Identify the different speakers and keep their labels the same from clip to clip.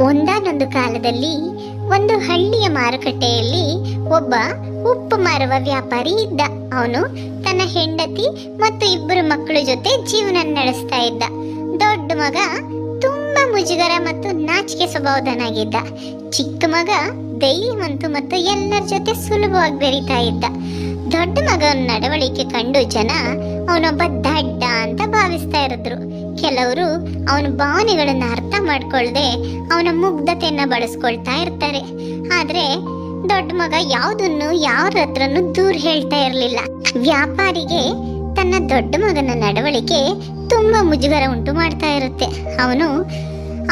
Speaker 1: ಒಂದಾನೊಂದು ಕಾಲದಲ್ಲಿ ಒಂದು ಹಳ್ಳಿಯ ಮಾರುಕಟ್ಟೆಯಲ್ಲಿ ಒಬ್ಬ ಉಪ್ಪು ಮಾರುವ ವ್ಯಾಪಾರಿ ಇದ್ದ. ಅವನು ತನ್ನ ಹೆಂಡತಿ ಮತ್ತು ಇಬ್ಬರು ಮಕ್ಕಳ ಜೊತೆ ಜೀವನ ನಡೆಸ್ತಾ ಇದ್ದ. ದೊಡ್ಡ ಮಗ ತುಂಬಾ ಮುಜುಗರ ಮತ್ತು ನಾಚಿಕೆ ಸ್ವಭಾವದನಾಗಿದ್ದ ಚಿಕ್ಕ ಮಗ ಧೈರ್ಯವಂತು ಮತ್ತು ಎಲ್ಲರ ಜೊತೆ ಸುಲಭವಾಗಿ ಬೆರೀತಾ ಇದ್ದ. ದೊಡ್ಡ ಮಗನ ನಡವಳಿಕೆ ಕಂಡು ಜನ ಅವನೊಬ್ಬ ದಡ್ಡ ಅಂತ ಭಾವಿಸ್ತಾ ಇರಿದ್ರು. ಕೆಲವರು ಅವನ ಭಾವನೆಗಳನ್ನು ಅರ್ಥ ಮಾಡ್ಕೊಳ್ಳದೆ ಅವನ ಮುಗ್ಧತೆಯನ್ನು ಬಳಸ್ಕೊಳ್ತಾ ಇರ್ತಾರೆ. ಆದರೆ ದೊಡ್ಡ ಮಗ ಯಾವುದನ್ನು ಯಾರ ಹತ್ರನು ದೂರ ಹೇಳ್ತಾ ಇರಲಿಲ್ಲ. ವ್ಯಾಪಾರಿಗೆ ತನ್ನ ದೊಡ್ಡ ಮಗನ ನಡವಳಿಕೆ ತುಂಬಾ ಮುಜುಗರ ಉಂಟು ಮಾಡ್ತಾ ಇರುತ್ತೆ. ಅವನು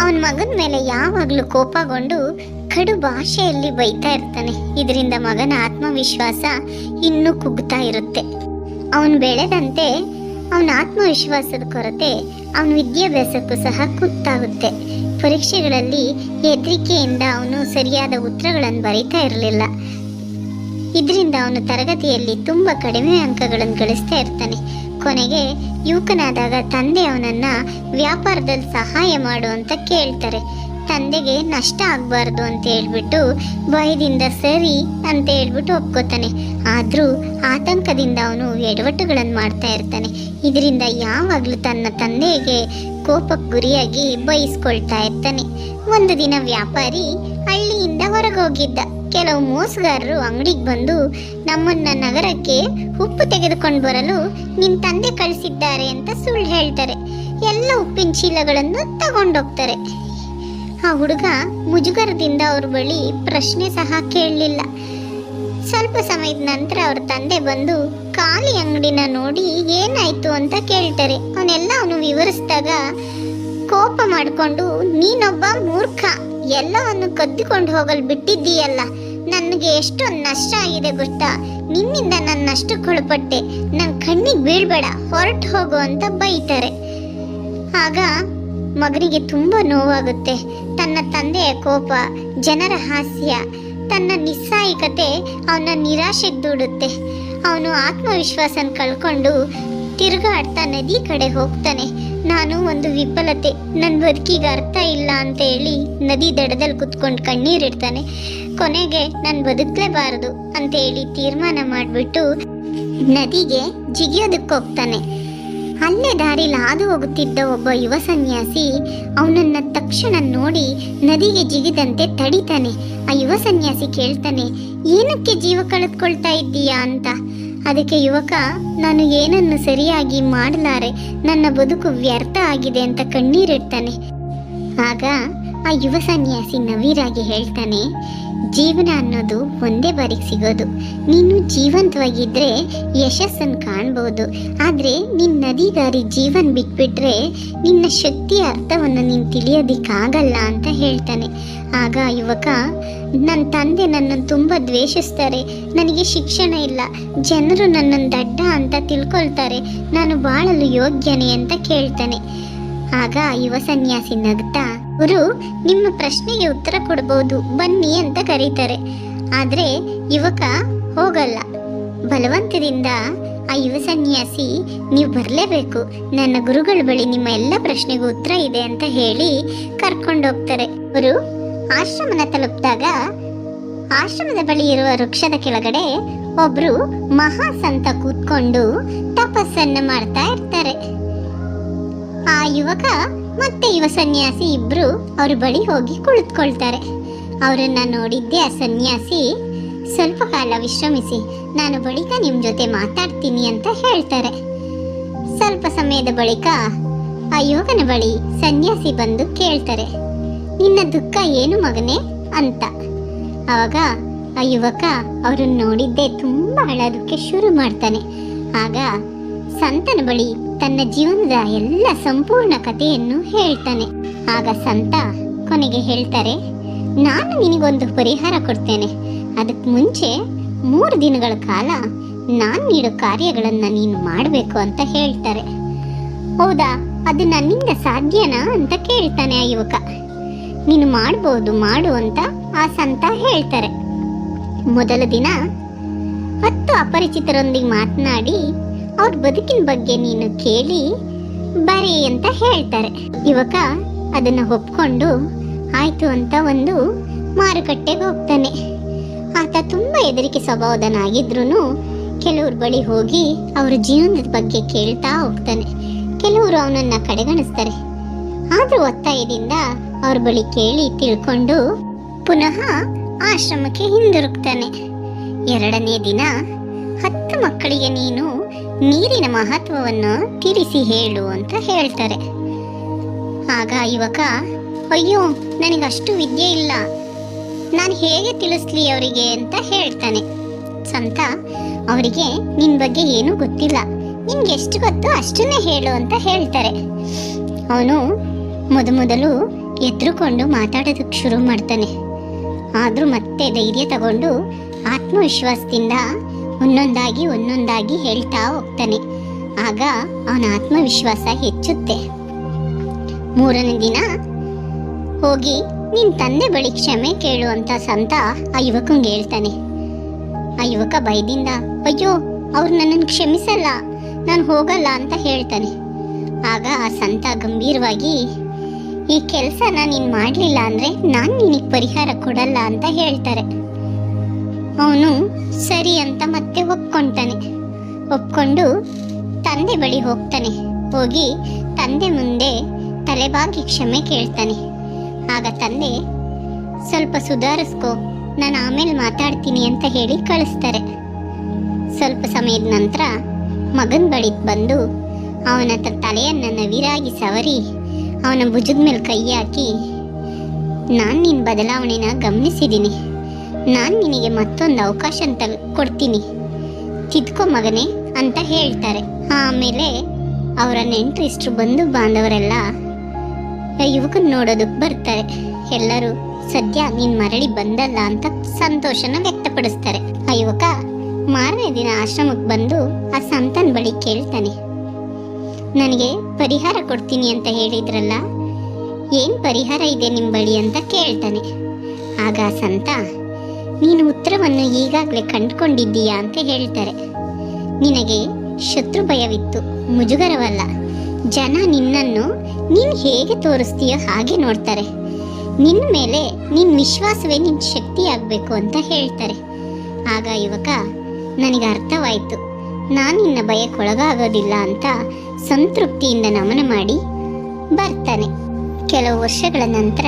Speaker 1: ಅವನ ಮಗನ ಮೇಲೆ ಯಾವಾಗಲೂ ಕೋಪಗೊಂಡು ಕಡು ಭಾಷೆಯಲ್ಲಿ ಬೈತಾ ಇರ್ತಾನೆ. ಇದರಿಂದ ಮಗನ ಆತ್ಮವಿಶ್ವಾಸ ಇನ್ನೂ ಕುಗ್ತಾ ಇರುತ್ತೆ. ಅವನು ಬೆಳೆದಂತೆ ಅವನ ಆತ್ಮವಿಶ್ವಾಸದ ಕೊರತೆ, ಅವನ ವಿದ್ಯಾಭ್ಯಾಸಕ್ಕೂ ಸಹ ಕುತ್ತಾಗುತ್ತೆ ಪರೀಕ್ಷೆಗಳಲ್ಲಿ ಹೆದರಿಕೆಯಿಂದ ಅವನು ಸರಿಯಾದ ಉತ್ತರಗಳನ್ನು ಬರೀತಾ ಇರಲಿಲ್ಲ. ಇದರಿಂದ ಅವನು ತರಗತಿಯಲ್ಲಿ ತುಂಬ ಕಡಿಮೆ ಅಂಕಗಳನ್ನು ಗಳಿಸ್ತಾ ಇರ್ತಾನೆ. ಕೊನೆಗೆ ಯುವಕನಾದಾಗ ತಂದೆ ಅವನನ್ನು ವ್ಯಾಪಾರದಲ್ಲಿ ಸಹಾಯ ಮಾಡು ಅಂತ ಕೇಳ್ತಾರೆ. ತಂದೆಗೆ ನಷ್ಟ ಆಗಬಾರ್ದು ಅಂತ ಹೇಳ್ಬಿಟ್ಟು ಭಯದಿಂದ ಸರಿ ಅಂತ ಹೇಳ್ಬಿಟ್ಟು ಒಪ್ಕೋತಾನೆ. ಆದರೂ ಆತಂಕದಿಂದ ಅವನು ಎಡವಟ್ಟುಗಳನ್ನು ಮಾಡ್ತಾ ಇರ್ತಾನೆ. ಇದರಿಂದ ಯಾವಾಗಲೂ ತನ್ನ ತಂದೆಗೆ ಕೋಪಕ್ಕೆ ಗುರಿಯಾಗಿ ಬಯಸ್ಕೊಳ್ತಾ ಇರ್ತಾನೆ. ಒಂದು ದಿನ ವ್ಯಾಪಾರಿ ಹಳ್ಳಿಯಿಂದ ಹೊರಗೋಗಿದ್ದ. ಕೆಲವು ಮೋಸಗಾರರು ಅಂಗಡಿಗೆ ಬಂದು ನಮ್ಮನ್ನ ನಗರಕ್ಕೆ ಉಪ್ಪು ತೆಗೆದುಕೊಂಡು ಬರಲು ನಿನ್ ತಂದೆ ಕಳಿಸಿದ್ದಾರೆ ಅಂತ ಸುಳ್ಳು ಹೇಳ್ತಾರೆ. ಎಲ್ಲ ಉಪ್ಪಿನ ಚೀಲಗಳನ್ನು ತಗೊಂಡೋಗ್ತಾರೆ. ಆ ಹುಡುಗ ಮುಜುಗರದಿಂದ ಅವ್ರ ಬಳಿ ಪ್ರಶ್ನೆ ಸಹ ಕೇಳಲಿಲ್ಲ. ಸ್ವಲ್ಪ ಸಮಯದ ನಂತರ ಅವ್ರ ತಂದೆ ಬಂದು, ಖಾಲಿ ಅಂಗಡಿನ ನೋಡಿ ಏನಾಯ್ತು ಅಂತ ಕೇಳ್ತಾರೆ. ಅವನೆಲ್ಲ ಅವನು ವಿವರಿಸಿದಾಗ ಕೋಪ ಮಾಡಿಕೊಂಡು, ನೀನೊಬ್ಬ ಮೂರ್ಖ. ಎಲ್ಲವನ್ನು ಕದ್ದುಕೊಂಡು ಹೋಗಲು ಬಿಟ್ಟಿದ್ದೀಯಲ್ಲ. ನನಗೆ ಎಷ್ಟು ನಷ್ಟ ಆಗಿದೆ ಗೊತ್ತಾ? ನಿನ್ನಿಂದ ನನ್ನ ನಷ್ಟಕ್ಕೊಳಪಟ್ಟೆ. ನನ್ನ ಕಣ್ಣಿಗೆ ಬೀಳ್ಬೇಡ. ಹೊರಟು ಹೋಗು ಅಂತ ಬೈತಾರೆ. ಆಗ ಮಗನಿಗೆ ತುಂಬ ನೋವಾಗುತ್ತೆ. ತನ್ನ ತಂದೆಯ ಕೋಪ, ಜನರ ಹಾಸ್ಯ, ತನ್ನ ನಿಸ್ಸಾಯಿಕತೆ ಅವನ ನಿರಾಶೆ ದೂಡುತ್ತೆ. ಅವನು ಆತ್ಮವಿಶ್ವಾಸನ ಕಳ್ಕೊಂಡು ತಿರುಗಾಡ್ತಾ ನದಿ ಕಡೆ ಹೋಗ್ತಾನೆ. ನಾನು ಒಂದು ವಿಫಲತೆ ನನ್ನ ಬದುಕಿಗೆ ಅರ್ಥ ಇಲ್ಲ ಅಂತ ಹೇಳಿ ನದಿ ದಡದಲ್ಲಿ ಕುತ್ಕೊಂಡು ಕಣ್ಣೀರಿಡ್ತಾನೆ. ಕೊನೆಗೆ ನಾನು ಬದುಕಲೇಬಾರದು ಅಂತ ಹೇಳಿ ತೀರ್ಮಾನ ಮಾಡಿಬಿಟ್ಟು ನದಿಗೆ ಜಿಗಿಯೋದಕ್ಕೆ ಹೋಗ್ತಾನೆ ಅಲ್ಲೇ ದಾರಿಲಿ ಹಾದು ಹೋಗುತ್ತಿದ್ದ ಒಬ್ಬ ಯುವ ಸನ್ಯಾಸಿ ಅವನನ್ನ ತಕ್ಷಣ ನೋಡಿ ನದಿಗೆ ಜಿಗಿದಂತೆ ತಡಿತಾನೆ. ಆ ಯುವ ಸನ್ಯಾಸಿ ಕೇಳ್ತಾನೆ, ಏನಕ್ಕೆ ಜೀವ ಕಳೆದುಕೊಳ್ತಾ ಇದ್ದೀಯಾ ಅಂತ? ಅದಕ್ಕೆ ಯುವಕ, ನಾನು ಏನನ್ನು ಸರಿಯಾಗಿ ಮಾಡಲಾರೆ, ನನ್ನ ಬದುಕು ವ್ಯರ್ಥ ಆಗಿದೆ ಅಂತ ಕಣ್ಣೀರಿಡ್ತಾನೆ. ಆಗ ಆ ಯುವ ಸನ್ಯಾಸಿ ನವೀರಾಗಿ ಹೇಳ್ತಾನೆ ಜೀವನ ಅನ್ನೋದು ಒಂದೇ ಬಾರಿಗೆ ಸಿಗೋದು. ನೀನು ಜೀವಂತವಾಗಿದ್ದರೆ ಯಶಸ್ಸನ್ನು ಕಾಣ್ಬೋದು. ಆದರೆ ನಿನ್ನ ನದಿಗಾರಿ ಜೀವನ ಬಿಟ್ಬಿಟ್ರೆ ನಿನ್ನ ಶಕ್ತಿಯ ಅರ್ಥವನ್ನು ನೀನು ತಿಳಿಯೋದಿಕ್ಕಾಗಲ್ಲ ಅಂತ ಹೇಳ್ತಾನೆ. ಆಗ ಯುವಕ ನನ್ನ ತಂದೆ ನನ್ನನ್ನು ತುಂಬ ದ್ವೇಷಿಸ್ತಾರೆ. ನನಗೆ ಶಿಕ್ಷಣ ಇಲ್ಲ. ಜನರು ನನ್ನನ್ನು ದಡ್ಡ ಅಂತ ತಿಳ್ಕೊಳ್ತಾರೆ. ನಾನು ಬಾಳಲು ಯೋಗ್ಯನೇ ಅಂತ ಕೇಳ್ತಾನೆ. ಆಗ ಯುವ ಸನ್ಯಾಸಿ ನಗ್ತಾ ಅವರು ನಿಮ್ಮ ಪ್ರಶ್ನೆಗೆ ಉತ್ತರ ಕೊಡಬಹುದು ಬನ್ನಿ ಅಂತ ಕರೀತಾರೆ. ಆದರೆ ಯುವಕ ಹೋಗಲ್ಲ. ಬಲವಂತದಿಂದ ಆ ಯುವ ಸನ್ಯಾಸಿ, ನೀವು ಬರಲೇಬೇಕು. ನನ್ನ ಗುರುಗಳ ಬಳಿ ನಿಮ್ಮ ಎಲ್ಲ ಪ್ರಶ್ನೆಗೂ ಉತ್ತರ ಇದೆ ಅಂತ ಹೇಳಿ ಕರ್ಕೊಂಡೋಗ್ತಾರೆ ಅವರು ಆಶ್ರಮನ ತಲುಪಿದಾಗ, ಆಶ್ರಮದ ಬಳಿ ಇರುವ ವೃಕ್ಷದ ಕೆಳಗಡೆ ಒಬ್ರು ಮಹಾಸಂತ ಕೂತ್ಕೊಂಡು ತಪಸ್ಸನ್ನು ಮಾಡ್ತಾ ಇರ್ತಾರೆ. ಆ ಯುವಕ ಮತ್ತೆ ಯುವ ಸನ್ಯಾಸಿ ಇಬ್ರು ಅವ್ರ ಬಳಿ ಹೋಗಿ ಕುಳಿತುಕೊಳ್ತಾರೆ. ಅವರನ್ನ ನೋಡಿದ್ದೆ ಆ ಸನ್ಯಾಸಿ, ಸ್ವಲ್ಪ ಕಾಲ ವಿಶ್ರಮಿಸಿ, ನಾನು ಬಳಿಕ ನಿಮ್ಮ ಜೊತೆ ಮಾತಾಡ್ತೀನಿ ಅಂತ ಹೇಳ್ತಾರೆ. ಸ್ವಲ್ಪ ಸಮಯದ ಬಳಿಕ ಆ ಯುವಕನ ಬಳಿ ಸನ್ಯಾಸಿ ಬಂದು ಕೇಳ್ತಾರೆ, ನಿನ್ನ ದುಃಖ ಏನು ಮಗನೇ? ಅಂತ. ಆವಾಗ ಆ ಯುವಕ ಅವರನ್ನು ನೋಡಿದ್ದೆ ತುಂಬಾ ಅಳೋದಕ್ಕೆ ಶುರು ಮಾಡ್ತಾನೆ. ಆಗ ಸಂತನ ಬಳಿ ತನ್ನ ಜೀವನದ ಎಲ್ಲ ಸಂಪೂರ್ಣ ಕಥೆಯನ್ನು ಹೇಳ್ತಾನೆ. ಆಗ ಸಂತ ಕೊನೆಗೆ ಹೇಳ್ತಾರೆ, ನಾನು ನಿನಗೊಂದು ಪರಿಹಾರ ಕೊಡ್ತೇನೆ. ಅದಕ್ಕೆ ಮುಂಚೆ ಮೂರು ದಿನಗಳ ಕಾಲ ನಾನು ನೀಡೋ ಕಾರ್ಯಗಳನ್ನು ನೀನು ಮಾಡಬೇಕು ಅಂತ ಹೇಳ್ತಾರೆ. ಹೌದಾ? ಅದು ನನ್ನಿಂದ ಸಾಧ್ಯನಾ ಅಂತ ಕೇಳ್ತಾನೆ ಆ ಯುವಕ. ನೀನು ಮಾಡ್ಬೋದು, ಮಾಡು ಅಂತ ಆ ಸಂತ ಹೇಳ್ತಾರೆ. ಮೊದಲ ದಿನ ಹತ್ತು ಅಪರಿಚಿತರೊಂದಿಗೆ ಮಾತನಾಡಿ ಅವ್ರ ಬದುಕಿನ ಬಗ್ಗೆ ನೀನು ಕೇಳಿ ಬರಿ ಅಂತ ಹೇಳ್ತಾರೆ. ಯುವಕ ಅದನ್ನ ಒಪ್ಕೊಂಡು ಆಯ್ತು ಅಂತ ಒಂದು ಮಾರುಕಟ್ಟೆಗೆ ಹೋಗ್ತಾನೆ. ಆತ ತುಂಬ ಹೆದರಿಕೆ ಸ್ವಭಾವದನಾಗಿದ್ರೂ ಕೆಲವ್ರ ಬಳಿ ಹೋಗಿ ಅವರ ಜೀವನದ ಬಗ್ಗೆ ಕೇಳ್ತಾ ಹೋಗ್ತಾನೆ. ಕೆಲವರು ಅವನನ್ನ ಕಡೆಗಣಿಸ್ತಾರೆ. ಆದ್ರೂ ಒತ್ತಾಯದಿಂದ ಅವ್ರ ಬಳಿ ಕೇಳಿ ತಿಳ್ಕೊಂಡು ಪುನಃ ಆಶ್ರಮಕ್ಕೆ ಹಿಂದಿರುಗ್ತಾನೆ. ಎರಡನೇ ದಿನ ಹತ್ತು ಮಕ್ಕಳಿಗೆ ನೀನು ನೀರಿನ ಮಹತ್ವವನ್ನು ತಿಳಿಸಿ ಹೇಳು ಅಂತ ಹೇಳ್ತಾರೆ. ಆಗ ಯುವಕ, ಅಯ್ಯೋ, ನನಗಷ್ಟು ವಿದ್ಯೆ ಇಲ್ಲ. ನಾನು ಹೇಗೆ ತಿಳಿಸ್ಲಿ ಅವರಿಗೆ? ಅಂತ ಹೇಳ್ತಾನೆ. ಸಂತ, ಅವರಿಗೆ ನಿನ್ನ ಬಗ್ಗೆ ಏನೂ ಗೊತ್ತಿಲ್ಲ. ನಿನ್ಗೆ ಎಷ್ಟು ಗೊತ್ತು ಅಷ್ಟನ್ನೇ ಹೇಳು ಅಂತ ಹೇಳ್ತಾರೆ. ಅವನು ಮೊದಮೊದಲು ಎದ್ರುಕೊಂಡು ಮಾತಾಡೋದಕ್ಕೆ ಶುರು ಮಾಡ್ತಾನೆ. ಆದರೂ ಮತ್ತೆ ಧೈರ್ಯ ತಗೊಂಡು ಆತ್ಮವಿಶ್ವಾಸದಿಂದ ಒಂದೊಂದಾಗಿ ಒಂದೊಂದಾಗಿ ಹೇಳ್ತಾ ಹೋಗ್ತಾನೆ. ಆಗ ಅವನ ಆತ್ಮವಿಶ್ವಾಸ ಹೆಚ್ಚುತ್ತೆ. ಮೂರನೇ ದಿನ, ಹೋಗಿ ನಿನ್ ತಂದೆ ಬಳಿ ಕ್ಷಮೆ ಕೇಳುವಂತ ಸಂತ ಆ ಯುವಕಂಗೆ ಹೇಳ್ತಾನೆ. ಆ ಯುವಕ ಭಯದಿಂದ, ಅಯ್ಯೋ, ಅವ್ರು ನನ್ನನ್ನು ಕ್ಷಮಿಸಲ್ಲ, ನಾನು ಹೋಗಲ್ಲ ಅಂತ ಹೇಳ್ತಾನೆ. ಆಗ ಆ ಸಂತ ಗಂಭೀರವಾಗಿ, ಈ ಕೆಲಸನ ನೀನು ಮಾಡಲಿಲ್ಲ ಅಂದರೆ ನಾನು ನಿನಗೆ ಪರಿಹಾರ ಕೊಡಲ್ಲ ಅಂತ ಹೇಳ್ತಾರೆ. ಅವನು ಸರಿ ಅಂತ ಮತ್ತೆ ಒಪ್ಕೊಂತಾನೆ ಒಪ್ಕೊಂಡು ತಂದೆ ಬಳಿ ಹೋಗ್ತಾನೆ. ಹೋಗಿ ತಂದೆ ಮುಂದೆ ತಲೆಬಾಗಿ ಕ್ಷಮೆ ಕೇಳ್ತಾನೆ. ಆಗ ತಂದೆ, ಸ್ವಲ್ಪ ಸುಧಾರಿಸ್ಕೋ, ನಾನು ಆಮೇಲೆ ಮಾತಾಡ್ತೀನಿ ಅಂತ ಹೇಳಿ ಕಳಿಸ್ತಾರೆ. ಸ್ವಲ್ಪ ಸಮಯದ ನಂತರ ಮಗನ ಬಳಿ ಬಂದು ಅವನ ತಲೆಯನ್ನು ನವಿರಾಗಿ ಸವರಿ, ಅವನ ಭುಜದ ಮೇಲೆ ಕೈ ಹಾಕಿ, ನಾನು ನಿನ್ನ ಬದಲಾವಣೆನ ಗಮನಿಸಿದ್ದೀನಿ ನಾನು ನಿನಗೆ ಮತ್ತೊಂದು ಅವಕಾಶ ಅಂತ ಕೊಡ್ತೀನಿ. ತಿದ್ಕೋ ಮಗನೇ ಅಂತ ಹೇಳ್ತಾರೆ. ಆಮೇಲೆ ಅವರ ನೆಂಟರಿಷ್ಟರು ಬಂಧು ಬಾಂಧವರೆಲ್ಲ ಯುವಕನ ನೋಡೋದಕ್ಕೆ ಬರ್ತಾರೆ. ಎಲ್ಲರೂ ಸದ್ಯ ನೀನು ಮರಳಿ ಬಂದಲ್ಲ ಅಂತ ಸಂತೋಷನ ವ್ಯಕ್ತಪಡಿಸ್ತಾರೆ. ಆ ಯುವಕ ಮಾರನೇ ದಿನ ಆಶ್ರಮಕ್ಕೆ ಬಂದು ಆ ಸಂತನ ಬಳಿ ಕೇಳ್ತಾನೆ. ನನಗೆ ಪರಿಹಾರ ಕೊಡ್ತೀನಿ ಅಂತ ಹೇಳಿದ್ರಲ್ಲ, ಏನು ಪರಿಹಾರ ಇದೆ ನಿಮ್ಮ ಬಳಿ? ಅಂತ ಕೇಳ್ತಾನೆ. ಆಗ ಸಂತ ನೀನು ಉತ್ತರವನ್ನು ಈಗಾಗಲೇ ಕಂಡುಕೊಂಡಿದ್ದೀಯಾ ಅಂತ ಹೇಳ್ತಾರೆ. ನಿನಗೆ ಶತ್ರು ಭಯವಿತ್ತು ಮುಜುಗರವಲ್ಲ. ಜನ ನಿನ್ನನ್ನು ನೀನು ಹೇಗೆ ತೋರಿಸ್ತೀಯೋ ಹಾಗೆ ನೋಡ್ತಾರೆ. ನಿನ್ನ ಮೇಲೆ ನಿನ್ನ ವಿಶ್ವಾಸವೇ ನಿನ್ನ ಶಕ್ತಿ ಆಗಬೇಕು ಅಂತ ಹೇಳ್ತಾರೆ. ಆಗ ಯುವಕ, ನನಗೆ ಅರ್ಥವಾಯಿತು. ನಾನು ನಿನ್ನ ಭಯಕ್ಕೊಳಗಾಗೋದಿಲ್ಲ ಅಂತ ಸಂತೃಪ್ತಿಯಿಂದ ನಮನ ಮಾಡಿ ಬರ್ತಾನೆ. ಕೆಲವು ವರ್ಷಗಳ ನಂತರ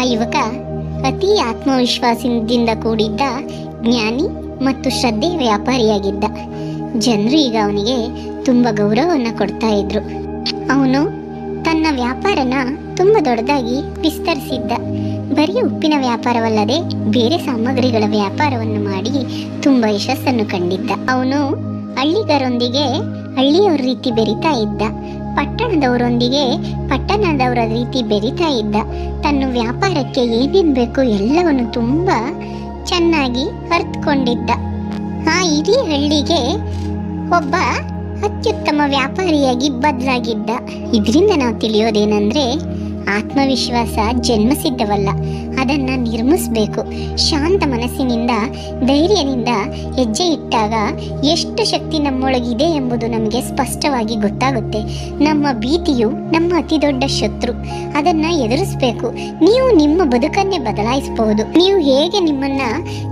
Speaker 1: ಆ ಯುವಕ ಅತಿ ಆತ್ಮವಿಶ್ವಾಸದಿಂದ ಕೂಡಿದ್ದ ಜ್ಞಾನಿ ಮತ್ತು ಶ್ರದ್ಧೆ ವ್ಯಾಪಾರಿಯಾಗಿದ್ದ. ಜನರು ಈಗ ಅವನಿಗೆ ತುಂಬ ಗೌರವವನ್ನು ಕೊಡ್ತಾ ಇದ್ರು. ಅವನು ತನ್ನ ವ್ಯಾಪಾರನ ತುಂಬ ದೊಡ್ಡದಾಗಿ ವಿಸ್ತರಿಸಿದ್ದ. ಬರೀ ಉಪ್ಪಿನ ವ್ಯಾಪಾರವಲ್ಲದೆ ಬೇರೆ ಸಾಮಗ್ರಿಗಳ ವ್ಯಾಪಾರವನ್ನು ಮಾಡಿ ತುಂಬ ಯಶಸ್ಸನ್ನು ಕಂಡಿದ್ದ. ಅವನು ಹಳ್ಳಿಗರೊಂದಿಗೆ ಹಳ್ಳಿಯವರ ರೀತಿ ಬೆರಿತಾ ಇದ್ದ. ಪಟ್ಟಣದವರೊಂದಿಗೆ ಪಟ್ಟಣದವರ ರೀತಿ ಬೆರಿತಾ ಇದ್ದ. ತನ್ನ ವ್ಯಾಪಾರಕ್ಕೆ ಏನೇನು ಬೇಕು ಎಲ್ಲವನ್ನು ತುಂಬ ಚೆನ್ನಾಗಿ ಅರ್ಥಕೊಂಡಿದ್ದ ಆ ಇಡೀ ಹಳ್ಳಿಗೆ ಒಬ್ಬ ಅತ್ಯುತ್ತಮ ವ್ಯಾಪಾರಿಯಾಗಿ ಬದಲಾಗಿದ್ದ. ಇದರಿಂದ ನಾವು ತಿಳಿಯೋದೇನೆಂದ್ರೆ ಆತ್ಮವಿಶ್ವಾಸ ಜನ್ಮಸಿದ್ಧವಲ್ಲ ಅದನ್ನು ನಿರ್ಮಿಸಬೇಕು. ಶಾಂತ ಮನಸ್ಸಿನಿಂದ ಧೈರ್ಯದಿಂದ ಹೆಜ್ಜೆ ಇಟ್ಟಾಗ ಎಷ್ಟು ಶಕ್ತಿ ನಮ್ಮೊಳಗಿದೆ ಎಂಬುದು ನಮಗೆ ಸ್ಪಷ್ಟವಾಗಿ ಗೊತ್ತಾಗುತ್ತೆ. ನಮ್ಮ ಭೀತಿಯು ನಮ್ಮ ಅತಿ ದೊಡ್ಡ ಶತ್ರು. ಅದನ್ನು ಎದುರಿಸಬೇಕು. ನೀವು ನಿಮ್ಮ ಬದುಕನ್ನೇ ಬದಲಾಯಿಸಬಹುದು. ನೀವು ಹೇಗೆ ನಿಮ್ಮನ್ನು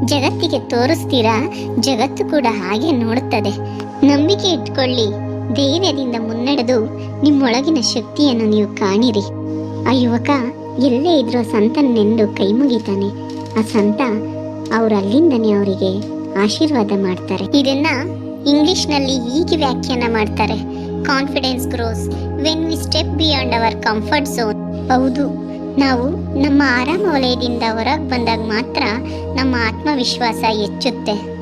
Speaker 1: ಜಗತ್ತಿಗೆ ತೋರಿಸ್ತೀರಾ? ಜಗತ್ತು ಕೂಡ ಹಾಗೆ ನೋಡುತ್ತದೆ ನಂಬಿಕೆ ಇಟ್ಕೊಳ್ಳಿ. ಧೈರ್ಯದಿಂದ ಮುನ್ನಡೆದು ನಿಮ್ಮೊಳಗಿನ ಶಕ್ತಿಯನ್ನು ನೀವು ಕಾಣಿರಿ. ಆ ಯುವಕ ಎಲ್ಲೇ ಇದ್ರು ಸಂತನೆಂದು ಕೈ ಮುಗಿತಾನೆ. ಆ ಸಂತ ಅವ್ರು ಅಲ್ಲಿಂದನೇ ಅವರಿಗೆ ಆಶೀರ್ವಾದ ಮಾಡ್ತಾರೆ. ಇದನ್ನ ಇಂಗ್ಲಿಷ್ನಲ್ಲಿ ಹೀಗೆ ವ್ಯಾಖ್ಯಾನ ಮಾಡ್ತಾರೆ. Confidence grows when we step beyond our comfort zone ಹೌದು, ನಾವು ನಮ್ಮ ಆರಾಮ ವಲಯದಿಂದ ಹೊರಗೆ ಬಂದಾಗ ಮಾತ್ರ ನಮ್ಮ ಆತ್ಮವಿಶ್ವಾಸ ಹೆಚ್ಚುತ್ತೆ.